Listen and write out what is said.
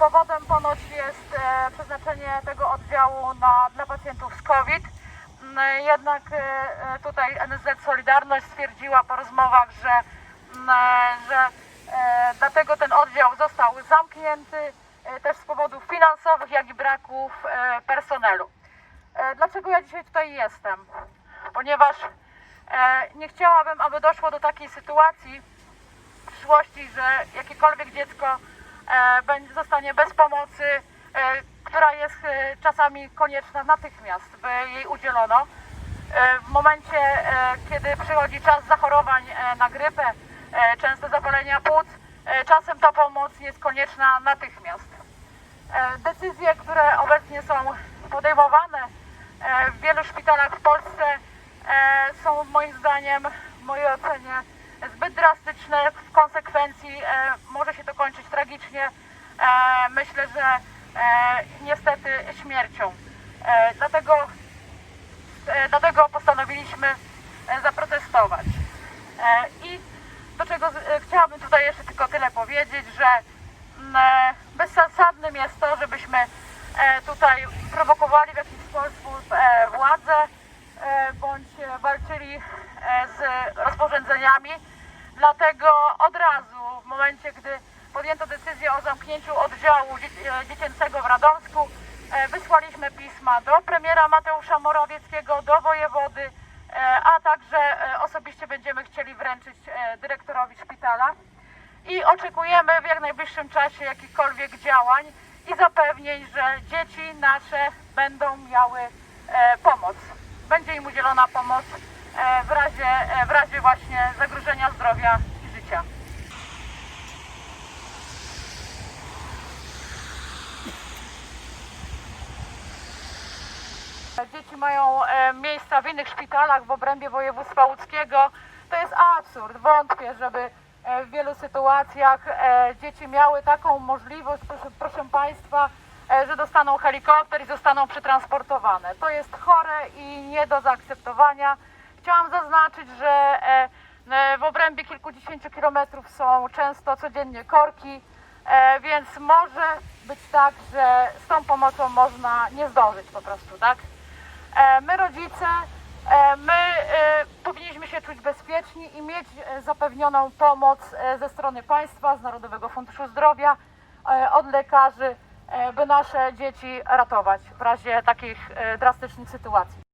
Powodem ponoć jest e, przeznaczenie tego oddziału na, dla pacjentów z COVID. Mm, Jednak e, e, tutaj NSZ Solidarność stwierdziła po rozmowach, że, mm, że dlatego ten oddział został zamknięty też z powodów finansowych, jak i braków personelu. Dlaczego ja dzisiaj tutaj jestem? Ponieważ nie chciałabym, aby doszło do takiej sytuacji w przyszłości, że jakiekolwiek dziecko zostanie bez pomocy, e, która jest e, czasami konieczna natychmiast, by jej udzielono. E, w momencie, e, kiedy przychodzi czas zachorowań e, na grypę, e, często zapalenia płuc, e, czasem ta pomoc jest konieczna natychmiast. E, Decyzje, które obecnie są podejmowane e, w wielu szpitalach w Polsce e, są moim zdaniem, w mojej ocenie, zbyt drastyczne. W konsekwencji e, może się to kończyć tragicznie. E, Myślę, że e, niestety śmiercią. Dlatego, dlatego postanowiliśmy zaprotestować. I do czego chciałabym tutaj jeszcze tylko tyle powiedzieć, że mm, bezzasadnym jest to, żebyśmy tutaj prowokowali w jakiś sposób władzę bądź walczyli z rozporządzeniami. Dlatego od razu w momencie, gdy podjęto decyzję o zamknięciu oddziału e, dziecięcego w Radomsku, e, wysłaliśmy pisma do premiera Mateusza Morawieckiego, do wojewody, e, a także osobiście będziemy chcieli wręczyć dyrektorowi szpitala i oczekujemy w jak najbliższym czasie jakichkolwiek działań i zapewnień, że dzieci nasze będą miały pomoc. Będzie im udzielona pomoc w razie, w razie właśnie zdrowia i życia. Dzieci mają e, miejsca w innych szpitalach w obrębie województwa łódzkiego. To jest absurd. Wątpię, żeby e, w wielu sytuacjach e, dzieci miały taką możliwość, proszę, proszę Państwa, że dostaną helikopter i zostaną przetransportowane. To jest chore i nie do zaakceptowania. Chciałam zaznaczyć, że w obrębie kilkudziesięciu kilometrów są często codziennie korki, e, więc może być tak, że z tą pomocą można nie zdążyć po prostu, tak? E, My rodzice, e, my e, powinniśmy się czuć bezpieczni i mieć e, zapewnioną pomoc e, ze strony państwa, z Narodowego Funduszu Zdrowia, e, od lekarzy, e, by nasze dzieci ratować w razie takich e, drastycznych sytuacji.